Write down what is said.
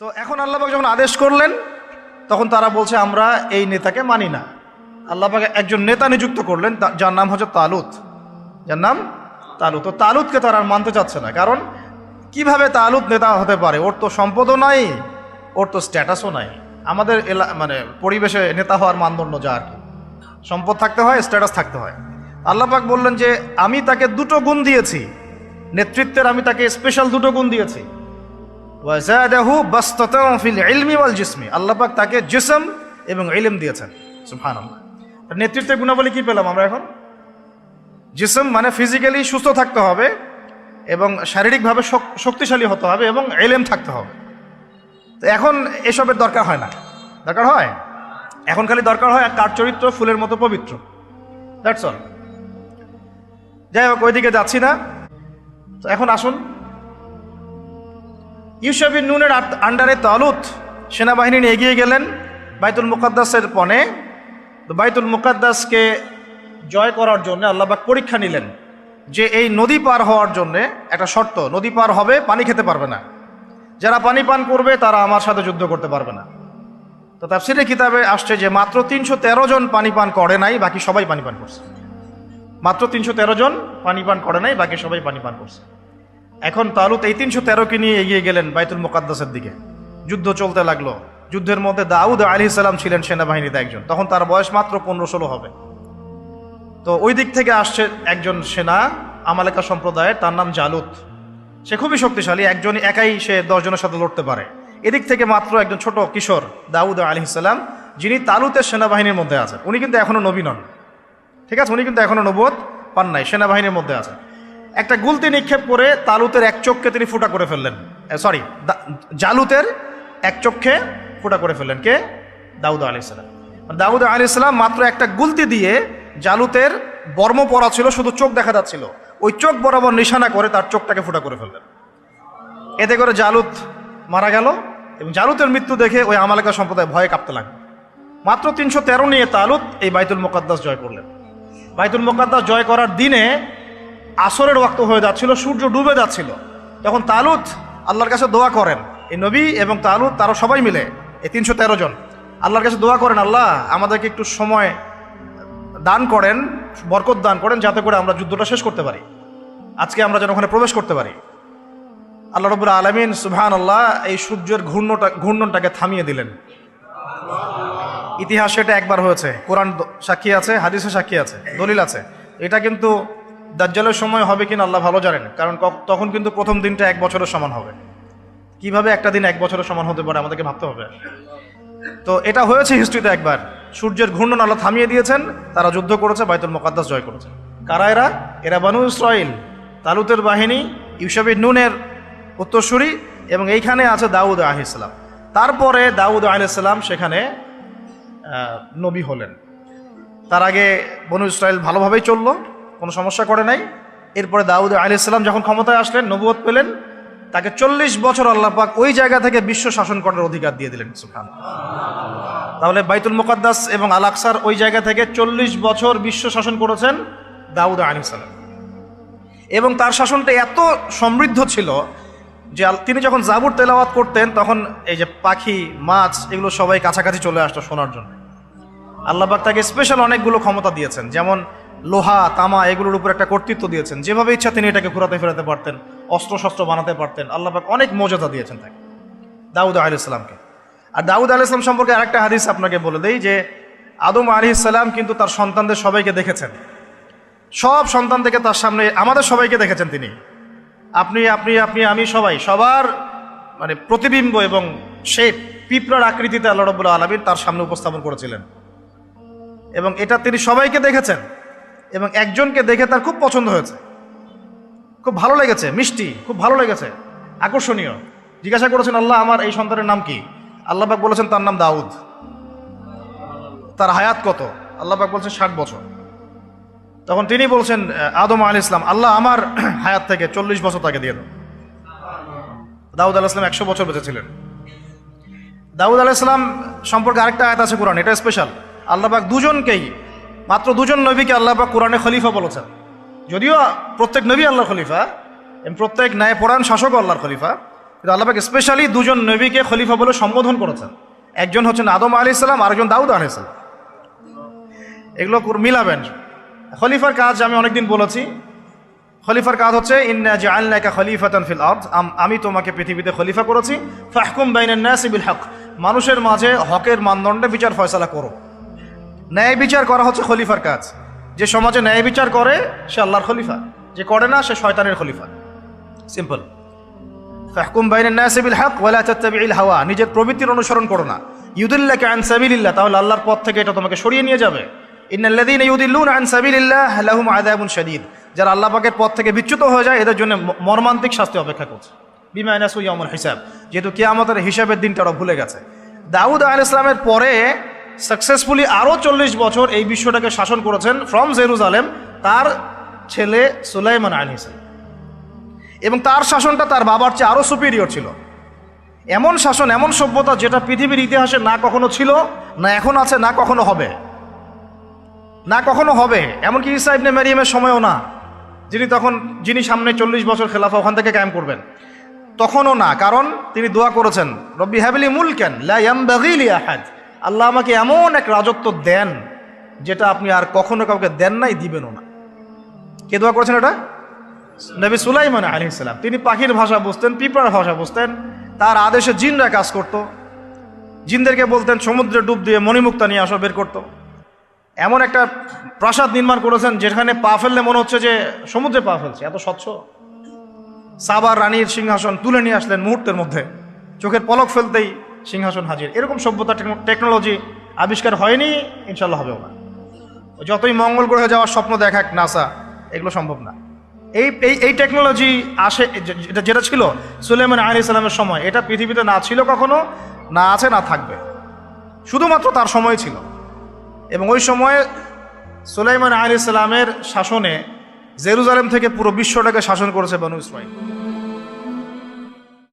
তো এখন আল্লাহবাক যখন আদেশ করলেন, তখন তারা বলছে, আমরা এই নেতাকে মানি না। আল্লাহবাক একজন নেতা নিযুক্ত করলেন যার নাম হচ্ছে তালুত। যার নাম তালুত। তো তালুতকে তারা আর মানতে চাচ্ছে না, কারণ কীভাবে তালুত নেতা হতে পারে? ওর তো সম্পদও নাই, ওর তো স্ট্যাটাসও নাই। আমাদের এলা মানে পরিবেশে নেতা হওয়ার মানদণ্ড যা আর কি। সম্পদ থাকতে হয় স্ট্যাটাস থাকতে হয়। আল্লাপাক বললেন যে, আমি তাকে দুটো গুণ দিয়েছি। নেতৃত্বের আমি তাকে স্পেশাল দুটো গুণ দিয়েছি। ওয়াজাদাহু বাসতাতাও ফিল ইলমি ওয়াল জিসমি। আল্লাহ পাক তাকে জিসম এবং ইলম দিয়েছেন। সুবহানাল্লাহ। নেতৃত্বের গুণাবলী কি পেলাম আমরা এখন? জিসম মানে ফিজিক্যালি সুস্থ থাকতে হবে এবং শারীরিকভাবে শক্তিশালী হতে হবে এবং এলেম থাকতে হবে। তো এখন এসবের দরকার হয় না। দরকার হয়? এখন খালি দরকার হয় কার চরিত্র ফুলের মতো পবিত্র। That's all. যাই হোক, ওইদিকে যাচ্ছি না। তো এখন আসুন। ইউসেফিন নুনের আট- আন্ডারে তালুত সেনাবাহিনী নিয়ে এগিয়ে গেলেন বাইতুল মুকাদ্দাসের পণে। তো বাইতুল মুকাদ্দাসকে জয় করার জন্য আল্লাহবাক পরীক্ষা নিলেন যে এই নদী পার হওয়ার জন্য একটা শর্ত, নদী পার হবে, পানি খেতে পারবে না। যারা পানি পান করবে, তারা আমার সাথে যুদ্ধ করতে পারবে না। তো তাফসিরের কিতাবে আসছে যে মাত্র তিনশো তেরো জন পানি পান করে নাই, বাকি সবাই পানি পান করছে। মাত্র তিনশো তেরো জন পানি পান করে নাই, বাকি সবাই পানি পান করছে। এখন তালুত এই তিনশো তেরোকে নিয়ে এগিয়ে গেলেন বাইতুল মোকাদ্দাসের দিকে। যুদ্ধ চলতে লাগল। যুদ্ধের মধ্যে দাউদ আলী সালাম ছিলেন সেনাবাহিনীতে একজন। তখন তার বয়স মাত্র পনেরো ষোলো হবে। তো ওই দিক থেকে আসছে একজন সেনা, আমালেকা সম্প্রদায়ের, তার নাম জালুত। সে খুবই শক্তিশালী একজন একাই সে দশজনের সাথে লড়তে পারে। এদিক থেকে মাত্র একজন ছোট কিশোর, দাউদ আলী সালাম, যিনি তালুতের সেনাবাহিনীর মধ্যে আছেন। উনি কিন্তু এখনও নবী নন। ঠিক আছে? উনি কিন্তু এখনও নবোধ পান নাই, সেনাবাহিনীর মধ্যে আছে একটা গুলতি নিক্ষেপ করে তালুতের এক চোখকে তিনি ফুটা করে ফেললেন। সরি জালুতের এক চোখে ফুটা করে ফেললেন। কে? দাউদ আলি দাউদ আলি মাত্র একটা গুলতি দিয়ে জালুতের বর্ম পরা ছিল, শুধু চোখ দেখা যাচ্ছিল। ওই চোখ বরাবর নিশানা করে তার চোখটাকে ফুটা করে ফেললেন। এতে করে জালুত মারা গেল এবং জালুতের মৃত্যু দেখে ওই আমালিকা সম্প্রদায় ভয়ে কাঁপতে লাগল। মাত্র তিনশো তেরো নিয়ে তালুত এই বাইতুল মোকাদ্দাস জয় করলেন। বাইতুল মোকাদ্দাস জয় করার দিনে আসরের ওয়াক্ত হয়ে যাচ্ছিল, সূর্য ডুবে যাচ্ছিল। তখন তালুত আল্লাহর কাছে দোয়া করেন এই নবী এবং তালুত, তারা সবাই মিলে এই তিনশো তেরো জন, আল্লাহর কাছে দোয়া করেন, আল্লাহ, আমাদেরকে একটু সময় দান করেন, বরকত দান করেন, যাতে করে আমরা যুদ্ধটা শেষ করতে পারি। আজকে আমরা যেন ওখানে প্রবেশ করতে পারি। আল্লাহ রবুল্লা আলমিন সুবহান আল্লাহ এই সূর্যের ঘূর্ণটা, ঘূর্ণনটাকে থামিয়ে দিলেন। ইতিহাসে এটা একবার হয়েছে। কোরআন সাক্ষী আছে, হাদিসে সাক্ষী আছে, দলিল আছে। এটা কিন্তু দাজ্জালের সময় হবে কিনা আল্লাহ ভালো জানেন, কারণ তখন কিন্তু প্রথম দিনটা এক বছরের সমান হবে। কীভাবে একটা দিন এক বছরের সমান হতে পারে আমাদেরকে ভাবতে হবে। তো এটা হয়েছে হিস্ট্রিতে একবার। সূর্যের ঘূর্ণন আল্লাহ থামিয়ে দিয়েছেন, তারা যুদ্ধ করেছে, বাইতুল মোকাদ্দাস জয় করেছে। কারা এরা? এরা বানু ইসরাইল তালুতের বাহিনী, ইউসফি নুনের উত্তরসূরি এবং এইখানে আছে দাউদ আহিসাল্লাম তারপরে দাউদ আহিসাল্লাম সেখানে নবী হলেন। তার আগে বনু ইসরায়েল ভালোভাবেই চলল। কোনো সমস্যা করে নাই। এরপরে দাউদ আলি ইসলাম যখন ক্ষমতায় আসলেন নবুয়ত পেলেন, তাকে চল্লিশ বছর আল্লাহ পাক ওই জায়গা থেকে বিশ্ব শাসন করার অধিকার দিয়ে দিলেন সুখান তাহলে বাইতুল মুকাদ্দাস এবং আল আকসার ওই জায়গা থেকে চল্লিশ বছর বিশ্ব শাসন করেছেন দাউদ আলী সালাম। এবং তার শাসনটা এত সমৃদ্ধ ছিল যে তিনি যখন জাবুর তেলাওয়াত করতেন, তখন এই যে পাখি, মাছ, এগুলো সবাই কাছাকাছি চলে আসতো শোনার জন্য। আল্লাহবাক তাকে স্পেশাল অনেকগুলো ক্ষমতা দিয়েছেন। যেমন লোহা, তামা এগুলোর উপর একটা কর্তৃত্ব দিয়েছেন। যেভাবে ইচ্ছা তিনি এটাকে ঘুরাতে ফেরাতে পারতেন, অস্ত্র শস্ত্র বানাতে পারতেন। আল্লাহবাক অনেক মর্যাদা দিয়েছেন তাকে, দাউদ আলি ইসলামকে আর দাউদ আলি ইসলাম সম্পর্কে আরেকটা হাদিস আপনাকে বলে দেই যে, আদম আলি ইসলাম কিন্তু তার সন্তানদের সবাইকে দেখেছেন। সব সন্তান থেকে তার সামনে আমাদের সবাইকে দেখেছেন তিনি। আপনি আপনি আপনি, আমি সবাই, সবার মানে প্রতিবিম্ব এবং সে পিঁপড়ার আকৃতিতে আল্লাহ রবুল্লা আলমীর তার সামনে উপস্থাপন করেছিলেন। এবং এটা তিনি সবাইকে দেখেছেন। এবং একজনকে দেখে তার খুব পছন্দ হয়েছে। খুব ভালো লেগেছে, মিষ্টি, খুব ভালো লেগেছে, আকর্ষণীয়। জিজ্ঞাসা করেছেন, আল্লাহ, আমার এই সন্তানের নাম কি? আল্লাহবাক বলেছেন, তার নাম দাউদ। তার হায়াত কত? আল্লাহবাক বলছেন, ষাট বছর। তখন তিনি বলছেন, আদম আল ইসলাম আল্লাহ আমার হায়াত থেকে চল্লিশ বছর তাকে দিয়ে দাও। দাউদ আল ইসলাম একশো বছর বেঁচে ছিলেন। দাউদ আল ইসলাম সম্পর্কে আরেকটা আয়াত আছে কোরআন, এটা স্পেশাল আল্লাহবাক দুজনকেই মাত্র দুজন নবীকে আল্লাহ বা কোরআনে খলিফা বলেছেন। যদিও প্রত্যেক নবী আল্লাহর খলিফা, এবং প্রত্যেক ন্যায় পরায়ণ শাসক আল্লাহর খলিফা, কিন্তু আল্লাপাক স্পেশালি দুজন নবীকে খলিফা বলে সম্বোধন করেছেন। একজন হচ্ছেন আদম আলি ইসলাম আরেকজন দাউদ আলি ইসলাম এগুলো মিলাবেন। খলিফার কাজ আমি অনেকদিন বলেছি। খলিফার কাজ হচ্ছে, ইন্না জাআলনাকা খলিফাতান ফিল আরদ। আম- তোমাকে পৃথিবীতে খলিফা করেছি। ফাহকুম বাইনান নাসি বিল হক। মানুষের মাঝে হকের মানদণ্ডে বিচার ফয়সালা করো। ন্যায় বিচার করা হচ্ছে খলিফার কাজ। যে সমাজে ন্যায় বিচার করে, সে আল্লাহর খলিফা। যে করে না, সে শয়তানের খলিফা। সিম্পল ফাহকুম বাইনান নাসি বিল হক ওয়ালা তাত্তাবিল হাওয়া। নিজের প্রবৃত্তির অনুসরণ করো না। ইউদিল্লাকে আন সাবিলিল্লাহ, তাহলে আল্লাহর পথ থেকে এটা তোমাকে সরিয়ে নিয়ে যাবে। ইন্নাল্লাযীনা ইউদিল্লুনা আন সাবিলিল্লাহ, লাহুম আযাবুন শাদীদ। যারা আল্লাহ পাকের পথ থেকে বিচ্যুত হয়ে যায়, এদের জন্য মর্মান্তিক শাস্তি অপেক্ষা করছে। বিমা নাসু ইয়াউমুল হিসাব। যেহেতু কিয়ামতের হিসাবের দিনটা ওরা ভুলে গেছে। দাউদ আলাইহিস ইসলামের পরে সাকসেসফুলি আরও চল্লিশ বছর এই বিশ্বটাকে শাসন করেছেন ফ্রম জেরুজালেম তার ছেলে সুলাইমান আলী এবং তার শাসনটা তার বাবার চেয়ে আরও সুপিরিয়র ছিল। এমন শাসন, এমন সভ্যতা যেটা পৃথিবীর ইতিহাসে না কখনো ছিল, না এখন আছে, না কখনো হবে। না কখনো হবে। এমনকি ইসা ইবনে মারিয়ামের সময়ও না, যিনি তখন, যিনি সামনে চল্লিশ বছর খেলাফা ওখান থেকে কায়েম করবেন। তখনও না, কারণ তিনি দোয়া করেছেন, রব্বি হ্যাবলি মুলকেন লাইয়ামবাগিলি আহাদ। আল্লাহ আমাকে এমন এক রাজত্ব দেন যেটা আপনি আর কখনো কাউকে দেন নাই, দিবেনও না। কে দোয়া করেছেন এটা? নবী সুলাইমান আলী ইসলাম তিনি পাখির ভাষা বুঝতেন, পিঁপড়ার ভাষা বুঝতেন। তার আদেশে জিনরা কাজ করত। জিনদেরকে বলতেন, সমুদ্রে ডুব দিয়ে মণিমুক্তা নিয়ে আসো, বের করতো। এমন একটা প্রাসাদ নির্মাণ করেছেন যেখানে পা ফেললে মনে হচ্ছে যে সমুদ্রে পা ফেলছে, এত স্বচ্ছ। সাবার রানীর সিংহাসন তুলে নিয়ে আসলেন মুহূর্তের মধ্যে। চোখের পলক ফেলতেই সিংহাসন হাজির। এরকম সভ্যতা টেকনো- টেকনোলজি আবিষ্কার হয়নি ইনশাল্লাহ হবেও না যতই মঙ্গল গ্রহে যাওয়ার স্বপ্ন দেখাক নাসা, এগুলো সম্ভব না। এই এই এই টেকনোলজি আসে যেটা যেটা ছিল সুলেমান আলী ইসলামের সময়, এটা পৃথিবীতে না ছিল কখনো, না আছে, না থাকবে। শুধুমাত্র তার সময় ছিল। এবং ওই সময়ে সুলাইমান আলী ইসলামের শাসনে জেরুজালেম থেকে পুরো বিশ্বটাকে শাসন করেছে বনু ইসমাইল